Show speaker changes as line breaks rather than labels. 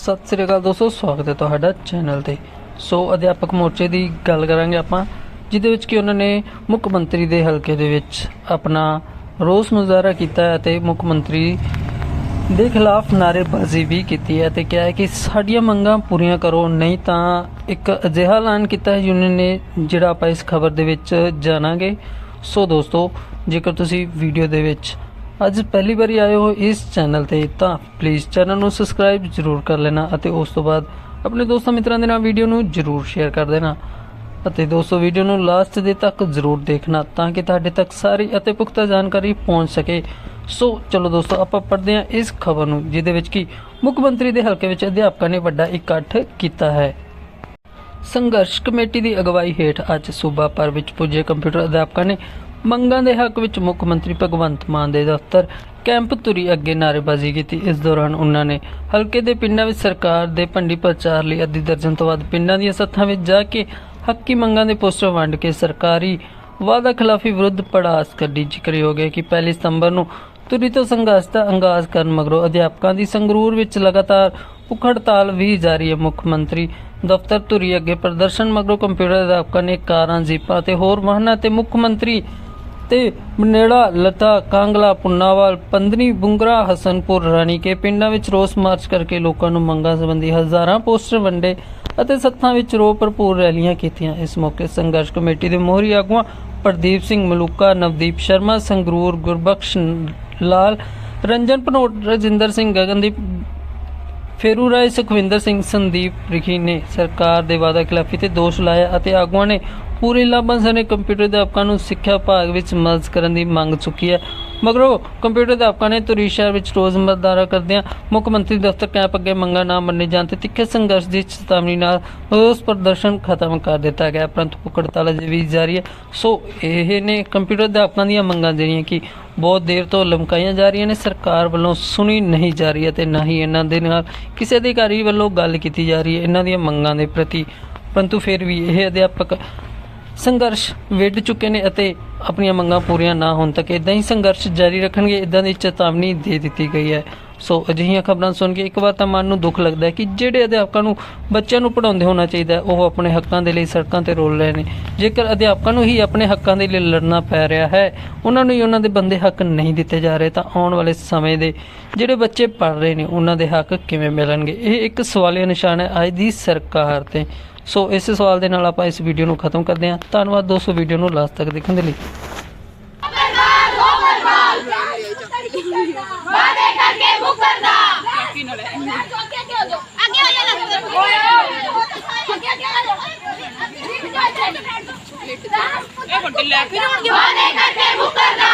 ਸਤਿ ਸ੍ਰੀ ਅਕਾਲ ਦੋਸਤੋ, ਸਵਾਗਤ ਹੈ ਤੁਹਾਡਾ ਚੈਨਲ ਤੇ। ਸੋ, ਅਧਿਆਪਕ ਮੋਰਚੇ ਦੀ ਗੱਲ ਕਰਾਂਗੇ ਆਪਾਂ, ਜਿਹਦੇ ਵਿੱਚ ਕਿ ਉਹਨਾਂ ਨੇ ਮੁੱਖ ਮੰਤਰੀ ਦੇ ਹਲਕੇ ਦੇ ਵਿੱਚ ਆਪਣਾ ਰੋਸ ਮੁਜ਼ਾਹਰਾ ਕੀਤਾ ਹੈ ਅਤੇ ਮੁੱਖ ਮੰਤਰੀ ਦੇ ਖਿਲਾਫ ਨਾਅਰੇਬਾਜ਼ੀ ਵੀ ਕੀਤੀ ਹੈ ਤੇ ਕਿਹਾ ਹੈ ਕਿ ਸਾਡੀਆਂ ਮੰਗਾਂ ਪੂਰੀਆਂ ਕਰੋ, ਨਹੀਂ ਤਾਂ ਇੱਕ ਅਜਿਹਾ ਐਲਾਨ ਕੀਤਾ ਹੈ ਯੂਨੀਅਨ ਨੇ ਜਿਹੜਾ ਆਪਾਂ ਇਸ ਖਬਰ ਦੇ ਵਿੱਚ ਜਾਣਾਂਗੇ। ਸੋ, ਦੋਸਤੋ, ਜੇਕਰ ਤੁਸੀਂ ਵੀਡੀਓ ਦੇ ਵਿੱਚ ਅੱਜ ਪਹਿਲੀ ਵਾਰੀ ਆਏ ਹੋ ਇਸ ਚੈਨਲ ਤੇ, ਤਾਂ ਪਲੀਜ਼ ਚੈਨਲ ਨੂੰ ਸਬਸਕ੍ਰਾਈਬ ਜ਼ਰੂਰ ਕਰ ਲੈਣਾ ਅਤੇ ਉਸ ਤੋਂ ਬਾਅਦ ਆਪਣੇ ਦੋਸਤਾਂ ਮਿੱਤਰਾਂ ਦੇ ਨਾਲ ਵੀਡੀਓ ਨੂੰ ਜ਼ਰੂਰ ਸ਼ੇਅਰ ਕਰ ਦੇਣਾ। ਅਤੇ ਦੋਸਤੋ ਵੀਡੀਓ ਨੂੰ ਲਾਸਟ ਦੇ ਤੱਕ ਜ਼ਰੂਰ ਦੇਖਣਾ ਤਾਂ ਕਿ ਤੁਹਾਡੇ ਤੱਕ ਸਾਰੀ ਅਤੇ ਪੁਖਤਾ ਜਾਣਕਾਰੀ ਪਹੁੰਚ ਸਕੇ। ਸੋ ਚਲੋ ਦੋਸਤੋ, ਆਪਾਂ ਪੜ੍ਹਦੇ ਹਾਂ ਇਸ ਖਬਰ ਨੂੰ, ਜਿਹਦੇ ਵਿੱਚ ਕਿ ਮੁੱਖ ਮੰਤਰੀ ਦੇ ਹਲਕੇ ਵਿੱਚ ਅਧਿਆਪਕਾਂ ਨੇ ਵੱਡਾ ਇਕੱਠ ਕੀਤਾ ਹੈ। ਸੰਘਰਸ਼ ਕਮੇਟੀ ਦੀ ਅਗਵਾਈ ਹੇਠ ਅੱਜ ਸੂਬਾ ਭਰ ਵਿੱਚ ਪੁੱਜੇ ਕੰਪਿਊਟਰ ਅਧਿਆਪਕਾਂ ਨੇ ਮੰਗਾਂ ਦੇ ਹੱਕ ਵਿੱਚ ਮੁੱਖ ਮੰਤਰੀ ਭਗਵੰਤ ਮਾਨ ਦੇ ਦਫ਼ਤਰ ਕੈਂਪ ਤੁਰੀ ਅੱਗੇ ਨਾਅਰੇਬਾਜ਼ੀ ਕੀਤੀ। ਇਸ ਦੌਰਾਨ ਉਹਨਾਂ ਨੇ ਹਲਕੇ ਦੇ ਪਿੰਡਾਂ ਵਿੱਚ ਸਰਕਾਰ ਦੇ ਭੰਡੀ ਪ੍ਰਚਾਰ ਲਈ ਅੱਧੀ ਦਰਜਨ ਤੋਂ ਵੱਧ ਪਿੰਡਾਂ ਦੀਆਂ ਸੱਥਾਂ ਵਿੱਚ ਜਾ ਕੇ ਹੱਕੀ ਮੰਗਾਂ ਦੇ ਪੋਸਟਰ ਵੰਡ ਕੇ ਸਰਕਾਰੀ ਵਾਅਦਾ ਖਿਲਾਫੀ ਵਿਰੁੱਧ ਪੜਾਸ ਕੱਢੀ। ਜ਼ਿਕਰਯੋਗ ਹੈ ਕਿ ਪਹਿਲੀ ਸਤੰਬਰ ਨੂੰ ਤੁਰੀ ਤੋਂ ਸੰਘਰਸ਼ ਦਾ ਆਗਾਜ਼ ਕਰਨ ਮਗਰੋਂ ਅਧਿਆਪਕਾਂ ਦੀ ਸੰਗਰੂਰ ਵਿੱਚ ਲਗਾਤਾਰ ਭੁੱਖ ਹੜਤਾਲ ਵੀ ਜਾਰੀ ਹੈ। ਮੁੱਖ ਮੰਤਰੀ ਦਫ਼ਤਰ ਧੁਰੀ ਅੱਗੇ ਪ੍ਰਦਰਸ਼ਨ ਮਗਰੋਂ ਕੰਪਿਊਟਰ ਅਧਿਆਪਕਾਂ ਨੇ ਕਾਰਾਂ, ਜੀਪਾਂ ਤੇ ਹੋਰ ਵਾਹਨਾਂ ਤੇ ਮੁੱਖ ਮੰਤਰੀ ਤੇ ਬਨੇੜਾ ਲਤਾ, ਕਾਂਗਲਾ, ਪੁੰਨਾਵਾਲ, ਪੰਦਨੀ, ਬੁੰਗਰਾ, ਹਸਨਪੁਰ, ਰਾਣੀਕੇ ਪਿੰਡਾਂ ਵਿੱਚ ਰੋਸ ਮਾਰਚ ਕਰਕੇ ਲੋਕਾਂ ਨੂੰ ਮੰਗਾਂ ਸੰਬੰਧੀ ਹਜ਼ਾਰਾਂ ਪੋਸਟਰ ਵੰਡੇ ਅਤੇ ਸੱਥਾਂ ਵਿੱਚ ਰੋ ਭਰਪੂਰ ਰੈਲੀਆਂ ਕੀਤੀਆਂ। ਇਸ ਮੌਕੇ ਸੰਘਰਸ਼ ਕਮੇਟੀ ਦੇ ਮੋਹਰੀ ਆਗੂਆਂ ਪ੍ਰਦੀਪ ਸਿੰਘ ਮਲੂਕਾ, ਨਵਦੀਪ ਸ਼ਰਮਾ, ਸੰਗਰੂਰ ਗੁਰਬਖਸ਼ ਲਾਲ, ਰੰਜਨ ਭਨੋਟ, ਰਜਿੰਦਰ ਸਿੰਘ ਗਗਨਦੀਪ ਫੇਰੂ ਰਾਏ ਸੁਖਵਿੰਦਰ ਸਿੰਘ ਸੰਦੀਪ ਰਿਖੀ ਨੇ ਸਰਕਾਰ ਦੇ ਵਾਅਦਾ ਖਿਲਾਫੀ ਤੇ ਦੋਸ਼ ਲਾਇਆ ਅਤੇ ਆਗੂਆਂ ਨੇ ਪੂਰੇ ਲਾਭਾਂ ਨੇ ਕੰਪਿਊਟਰ ਅਧਿਆਪਕਾਂ ਨੂੰ ਸਿੱਖਿਆ ਵਿਭਾਗ ਵਿੱਚ ਮਦਦ ਕਰਨ ਦੀ ਮੰਗ ਚੁੱਕੀ ਹੈ। ਮਗਰੋਂ ਕੰਪਿਊਟਰ ਅਧਿਆਪਕਾਂ ਨੇ ਤੁਰੀ ਸ਼ਹਿਰ ਵਿੱਚ ਰੋਜ਼ ਕਰਦਿਆਂ ਮੁੱਖ ਮੰਤਰੀ ਦਫ਼ਤਰ ਕੈਂਪ ਅੱਗੇ ਮੰਗਾਂ ਨਾ ਮੰਨੇ ਜਾਣ ਤੇ ਤਿੱਖੇ ਸੰਘਰਸ਼ ਦੀ ਚੇਤਾਵਨੀ ਨਾਲ ਰੋਸ ਪ੍ਰਦਰਸ਼ਨ ਖਤਮ ਕਰ ਦਿੱਤਾ ਗਿਆ। ਪਰੰਤੂ ਹੜਤਾਲ ਅਜੇ ਵੀ ਜਾਰੀ ਹੈ, ਸੋ ਇਹ ਨੇ ਕੰਪਿਊਟਰ ਅਧਿਆਪਕਾਂ ਦੀਆਂ ਮੰਗਾਂ ਜਿਹੜੀਆਂ ਕਿ ਬਹੁਤ ਦੇਰ ਤੋਂ ਲਮਕਾਈਆਂ ਜਾ ਰਹੀਆਂ ਨੇ, ਸਰਕਾਰ ਵੱਲੋਂ ਸੁਣੀ ਨਹੀਂ ਜਾ ਰਹੀ ਹੈ ਤੇ ਨਾ ਹੀ ਇਹਨਾਂ ਦੇ ਨਾਲ ਕਿਸੇ ਅਧਿਕਾਰੀ ਵੱਲੋਂ ਗੱਲ ਕੀਤੀ ਜਾ ਰਹੀ ਹੈ। ਇਹਨਾਂ ਦੀਆਂ ਮੰਗਾਂ ਦੇ ਪ੍ਰਤੀ ਪਰੰਤੂ ਫਿਰ ਵੀ ਇਹ ਅਧਿਆਪਕ ਸੰਘਰਸ਼ ਵਿੱਢ ਚੁੱਕੇ ਨੇ ਅਤੇ ਆਪਣੀਆਂ ਮੰਗਾਂ ਪੂਰੀਆਂ ਨਾ ਹੋਣ ਤੱਕ ਇਦਾਂ ਹੀ ਸੰਘਰਸ਼ ਜਾਰੀ ਰੱਖਣਗੇ ਇਦਾਂ ਦੀ ਚੇਤਾਵਨੀ ਦੇ ਦਿੱਤੀ ਗਈ ਹੈ। ਸੋ ਅਜਿਹੀਆਂ ਖਬਰਾਂ ਸੁਣ ਕੇ ਇੱਕ ਵਾਰ ਤਾਂ ਮਨ ਨੂੰ ਦੁੱਖ ਲੱਗਦਾ ਹੈ ਕਿ ਜਿਹੜੇ ਅਧਿਆਪਕਾਂ ਨੂੰ ਬੱਚਿਆਂ ਨੂੰ ਪੜਾਉਂਦੇ ਹੋਣਾ ਚਾਹੀਦਾ ਉਹ ਆਪਣੇ ਹੱਕਾਂ ਦੇ ਲਈ ਸੜਕਾਂ ਤੇ ਰੋਲ ਰਹੇ ਨੇ। ਜੇਕਰ ਅਧਿਆਪਕਾਂ ਨੂੰ ਹੀ ਆਪਣੇ ਹੱਕਾਂ ਦੇ ਲਈ ਲੜਨਾ ਪੈ ਰਿਹਾ ਹੈ, ਉਹਨਾਂ ਨੂੰ ਹੀ ਉਹਨਾਂ ਦੇ ਬੰਦੇ ਹੱਕ ਨਹੀਂ ਦਿੱਤੇ ਜਾ ਰਹੇ, ਤਾਂ ਆਉਣ ਵਾਲੇ ਸਮੇਂ ਦੇ ਜਿਹੜੇ ਬੱਚੇ ਪੜ ਰਹੇ ਨੇ, ਉਹਨਾਂ ਦੇ ਹੱਕ ਕਿਵੇਂ ਮਿਲਣਗੇ? ਇਹ ਇੱਕ ਸਵਾਲੀਆ ਨਿਸ਼ਾਨ ਹੈ ਅੱਜ ਦੀ ਸਰਕਾਰ ਤੇ। ਸੋ ਇਸ ਸਵਾਲ ਦੇ ਨਾਲ ਆਪਾਂ ਇਸ ਵੀਡੀਓ ਨੂੰ ਖਤਮ ਕਰਦੇ ਹਾਂ। ਧੰਨਵਾਦ ਦੋਸਤੋ, ਵੀਡੀਓ ਨੂੰ ਲਾਸਟ ਤੱਕ ਦੇਖਣ ਦੇ ਲਈ।
ਵਾਦੇ ਕਰਕੇ ਮੁਕਰਦਾ ਅੱਗੇ ਹੋ ਜਾ ਅੱਗੇ ਹੋ ਜਾ ਓਏ ਅੱਗੇ ਅੱਗੇ ਹੋ ਜਾ
ਇਹ ਲੈ ਕੇ
ਵਾਦੇ ਕਰਕੇ ਮੁਕਰਦਾ।